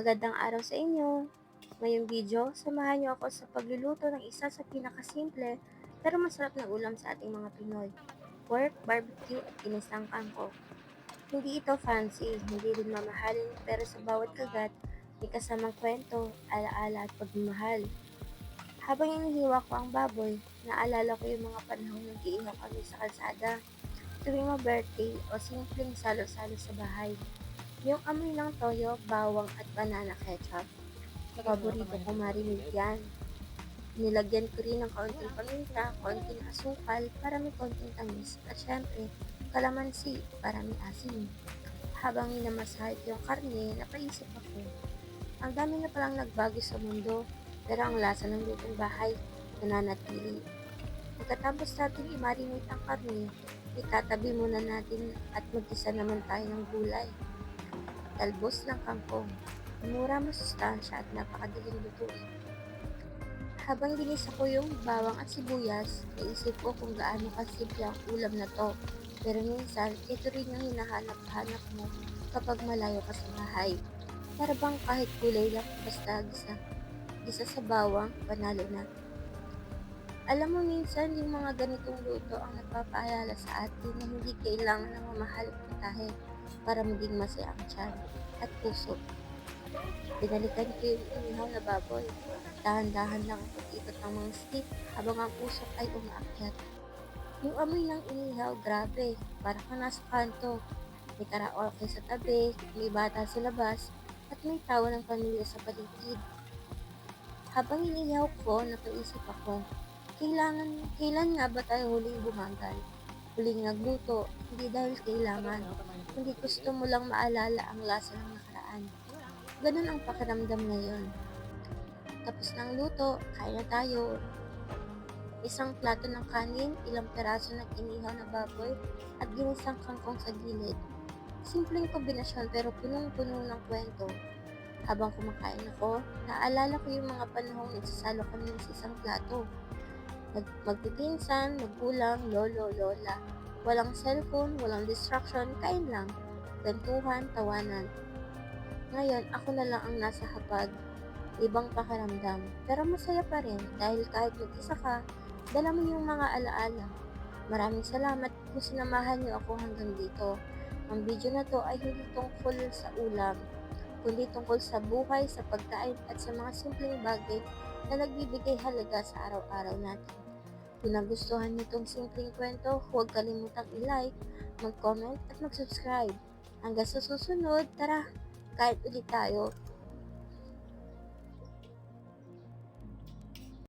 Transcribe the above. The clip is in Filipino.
Magandang araw sa inyo! Ngayong video, samahan niyo ako sa pagluluto ng isa sa pinakasimple pero masarap na ulam sa ating mga Pinoy. Pork, barbecue at ginisang kangkong. Hindi ito fancy, hindi rin mamahalin pero sa bawat kagat, may kasamang kwento, alaala at pagmamahal. Habang inihiwa ko ang baboy, naalala ko yung mga panahon ng giihaw kami sa kalsada, tuwing mga birthday o simpleng salo-salo sa bahay. Yung amoy ng toyo, bawang at banana ketchup. Paborito ko marinig yan. Nilagyan ko rin ng kaunting paminta, kaunting asukal para may kaunting tamis at syempre, kalamansi para may asin. Habang minamasahit yung karne, napaisip ako. Ang dami na palang nagbago sa mundo, pero ang lasa ng lutong bahay, nananatili. Pagkatapos natin i-marinate ang karne, itatabi muna natin at magkisa naman tayo ng gulay talbos ng kangkong. Mura masustansya at napakadaling lutuin. Habang ginisa ko yung bawang at sibuyas, naisip ko kung gaano kasimple ang ulam na to. Pero minsan, ito rin yung hinahanap-hanap mo kapag malayo ka sa bahay. Para bang kahit kulay lang basta gisa. Gisa sa bawang, panalo na. Alam mo minsan, yung mga ganitong luto ang nagpapaalala sa atin na hindi kailangan ng mamahaling putahe para maging masaya ang tiyan at puso. Binalikan ko yung inihaw na baboy. Dahan-dahan lang ang pag-ikot ng mga stick habang ang usok ay umaakyat. Yung amoy ng inihaw, grabe. Para kang nasa kanto. May karaoke sa tabi, may bata sa labas, at may tawa ng pamilya sa paligid. Habang inihaw ko, napaisip ako, kailangan, kailan nga ba tayo huling bumagal? Huling nagluto, hindi dahil kailangan, hindi gusto mo lang maalala ang lasa ng nakaraan. Ganun ang pakiramdam ngayon. Tapos ng luto, kaya na tayo. Isang plato ng kanin, ilang peraso ng inihaw na baboy, at ginisang kangkong sa gilid. Simpleng kombinasyon pero punong-puno ng kwento. Habang kumakain ako, naalala ko yung mga panahong nagsasalo kami sa isang plato. Mag magpipinsan, magkulang, lolo, lola. Walang cellphone, walang distraction, kain lang. Kwentuhan, tawanan. Ngayon, ako na lang ang nasa hapag. Ibang pakiramdam. Pero masaya pa rin dahil kahit mag-isa ka, dala mo yung mga alaala. Maraming salamat kung sinamahan niyo ako hanggang dito. Ang video na to ay hindi tungkol sa ulam, kundi tungkol sa buhay, sa pagkain at sa mga simpleng bagay na nagbibigay halaga sa araw-araw natin. Kung nagustuhan niyo itong simpleng kwento, huwag kalimutang i-like, mag-comment at mag-subscribe. Hanggang sa susunod, tara, kahit ulit tayo.